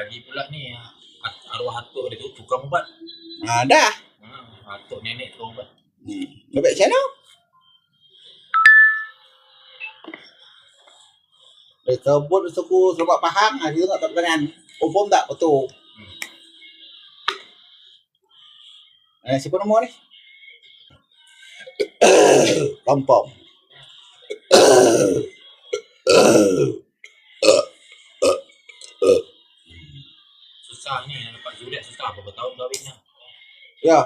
lagi pula ni ar- arwah atuk dia tu tukang ubat. Ha, dah. Ha, atuk nenek tukang ubat. Hmm. Macam mana? Dari kebun suku selamat pahang, ha, dia tak dengan Confirm tak betul? Eh, siapa nombor ni? Pompom. Susah ni nak dapat juret susah berapa tahun kahwin dah. Ya.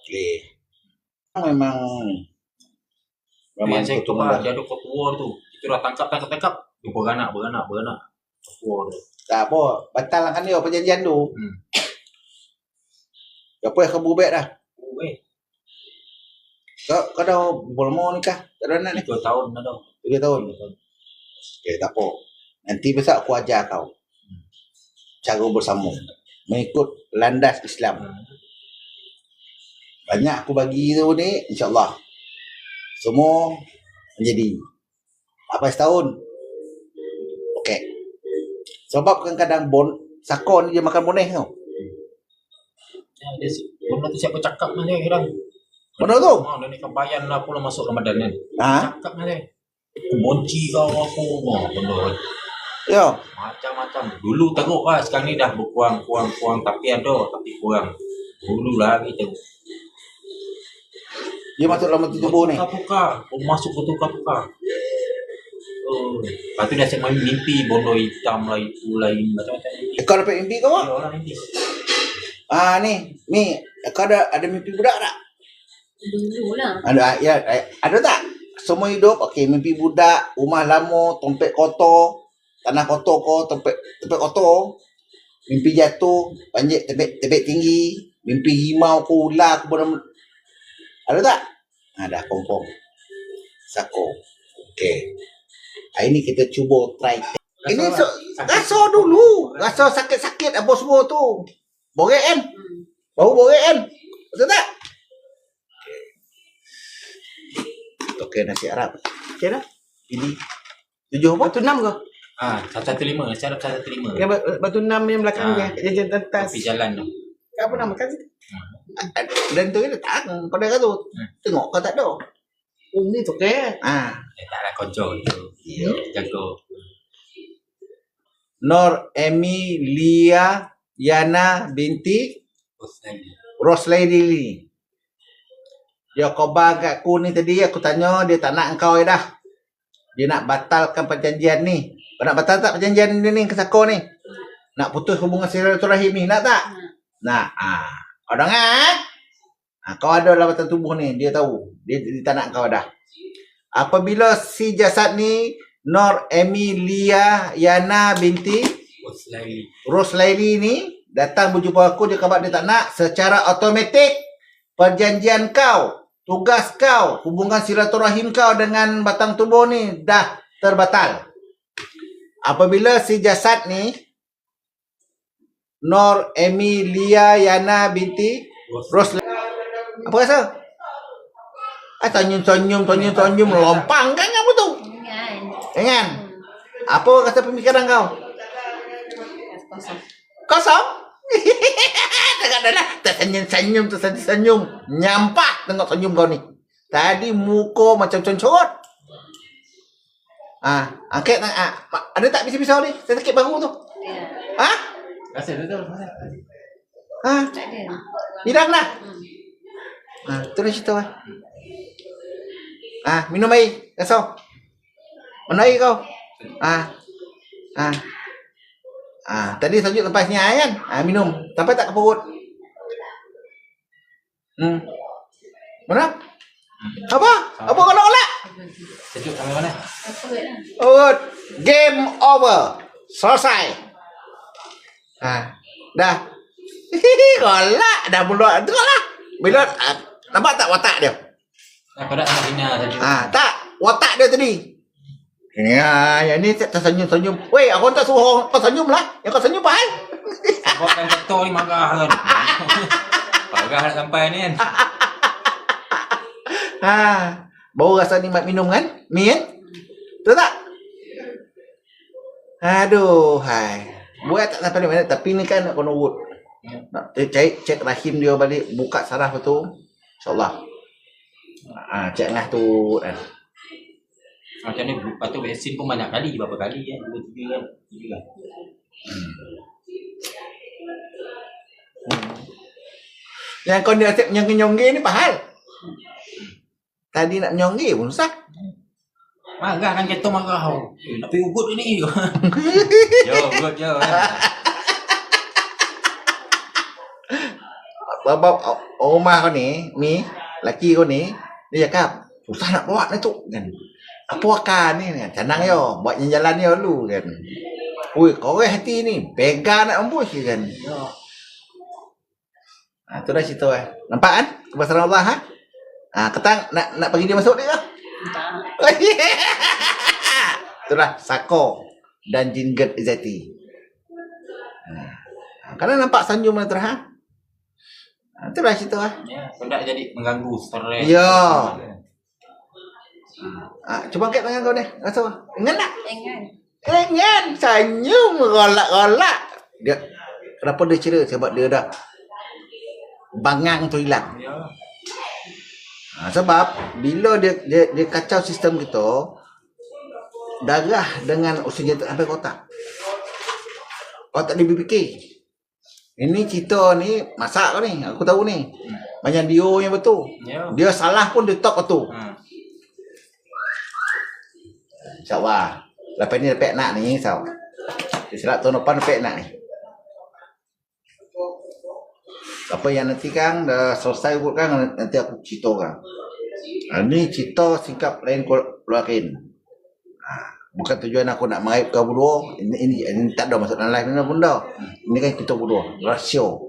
Okey. Memang Memang saya tu keturunan. lah, dia ada kau tua tu. Kita dah tangkap tangkap tangkap. Dia beranak beranak beranak. Kau tua tu. Tak apa, batalkan dia perjanjian tu. Hmm. Apa yang buat dah? Eh, Kau, kau dah berapa lama nikah? Tak ada anak ni? tiga tahun dah. Tiga tahun. Okey, tak apa. Nanti besok aku ajar kau. Cara bersambung. Mengikut landas Islam. Banyak aku bagi tu ni, insyaAllah. Semua menjadi. Apa setahun? Okey. Sebab kadang-kadang bon, sakon dia makan boneh tau. Ya, dia benda tu siapa cakap dengan dia kadang. Benda tu? Ha, dia ni kan bayan lah pula masuk Ramadan kan. Ha? Cakap dengan dia. Aku bonci kau aku. Ha, benda tu. Ya. Macam-macam. Dulu teruk lah. Sekarang ni dah berkurang, kurang, kurang. Tapi ada, tapi kurang. Dulu lagi teruk. Dia masuk dalam tubuh ni. Puka-puka. Oh, masuk ke puka-puka. Oh. Lepas tu dia asyik main mimpi. Bondo hitam lah, itu lain. Macam-macam mimpi. Kau dapat mimpi kau? Ya orang mimpi. Ah ni, ni kau ada ada mimpi budak tak? Dulu lah. Ada ya, ada tak? Semua hidup okey mimpi budak, rumah lama, tempat kotor, tanah kotor kau, tempat tempat kotor. Mimpi jatuh, panjat tebek tebek tinggi, mimpi rimau ku ular ku benar Ada tak? Ada kompong. Sako. Okey. Hari ni kita cuba try. Ini so, rasa dulu. Rasa sakit-sakit apa semua tu. Borek kan? Bau borek kan? Betul tak? Okey nasi Arab. Okey dah. Ini tujuh apa? Batu enam ke? Ah, satu lima. Saya ada satu lima. Yang ba- batu enam yang belakang Ah. dia. Jajan atas. Tepi jalan tu. Apa nama kan? Dan tu dia tak pada kata. Tengok kau tak ada. Oh ni tu ke? Ah, Eh, tak ada konjol tu. Ya. Jago. Nur Emilia Yana binti saya. Roslady. Dia khabar kat aku ni tadi aku tanya dia tak nak kau dah. Dia nak batalkan perjanjian ni. Kau nak batal tak perjanjian ni ni ke Sako ni? Nak putus hubungan silaturahim ni nak tak? Nak. Ah. Kau dengar? Ah, kau ada dalam batang tubuh ni, dia tahu. Dia, dia tak nak kau dah. Apabila si jasad ni Nur Emilia Yana binti selain. Roslaili ni datang berjumpa aku dia khabar dia tak nak secara automatik perjanjian kau tugas kau hubungan silaturahim kau dengan batang tubuh ni dah terbatal apabila si jasad ni Nur Emilia Yana binti Roslaili apa rasa Ah, senyum-senyum, senyum-senyum, lompang kan kamu tu? Jangan. Hmm. Apa rasa pemikiran kau? Kosong. Kosong? Tengok dah lah. Tersenyum-senyum, tersenyum-senyum. Nyampak tengok senyum kau ni. Tadi muka macam concot. Ah, angkat ah, ah, ada tak pisau-pisau ni? Saya sakit bahu tu. Ya. Ha? Rasa betul. Ha? Tak ada. Hilang dah. Hmm. Ah, tulis situ ah. Ah, minum air. Kasau. Mana air kau? Ah. Ah. Ah, tadi sejuk lepas ni air kan? Ah, minum. Sampai tak ke perut? Hmm. Mana? Apa? Apa kalau kolak? Sejuk sampai mana? Apa lah. Game over. Selesai. Ah, dah. kolak dah mula tu lah. Bila ah, nampak tak watak dia? Apa dah anak Ina sejuk. Ah, tak. Watak dia tadi. Ya, yang ni tersenyum-senyum. Weh, aku tak suruh kau senyum lah. Yang kau senyum pahal. Sebabkan ketua ni marah kan. Marah nak sampai ni kan. Ha, baru rasa nikmat minum kan? Mi kan? Betul tak? Aduh, hai. Buat tak sampai mana tapi ni kan nak kena urut. Nak cek cek rahim dia balik, buka saraf tu. InsyaAllah. Ah, cek ngah tu kan. Macam ni, lepas tu vaksin pun banyak kali, berapa kali kan? Dua, tiga kan? Tiga kan? Yang kau ni asyik nyongge-nyongge ni pahal. Tadi nak nyongge pun susah. Marah kan kata marah kau. Eh, nak pergi ugut ni. Yo, ugut kan. Sebab rumah kau ni, ni, laki kau ni, dia cakap, susah nak bawa ni tu kan. Apa akan ni kan? Canang yo, buat yang jalan ni dulu kan. Ui, kau hati ni, pegang nak embus je kan. Ha, tu dah cerita eh. Nampak kan? Kebesaran Allah ha? Ha, ketang nak nak bagi dia masuk dia ke? Tak. Itulah Sako dan Jinget Izzati. Ha. Kerana nampak sanjung mana terang. Ha, itulah cerita lah. Ya, tak jadi mengganggu stres. Ya. Ha, cuba angkat tangan kau ni. Rasa apa? Ingat tak? Jangan. Ingat. Senyum. Golak-golak. Dia, kenapa dia cerita? Sebab dia dah bangang tu hilang. Ha, sebab bila dia, dia dia kacau sistem kita darah dengan oksigen tak sampai otak. Otak dia berfikir. Ini cerita ni masak ni. Aku tahu ni. Macam dia yang betul. Ya. Dia salah pun dia talk betul. Ha. InsyaAllah. Lepas ni dapat nak ni sao. Dia silap tahun depan dapat nak ni. Apa yang nanti kan dah selesai buat kan nanti aku cerita kan. Ha, ni cerita sikap lain keluarin. Ha, bukan tujuan aku nak meraih kau berdua. Ini, ini, ini tak ada masuk dalam live ni pun dah. Ini kan kita berdua. Rasio.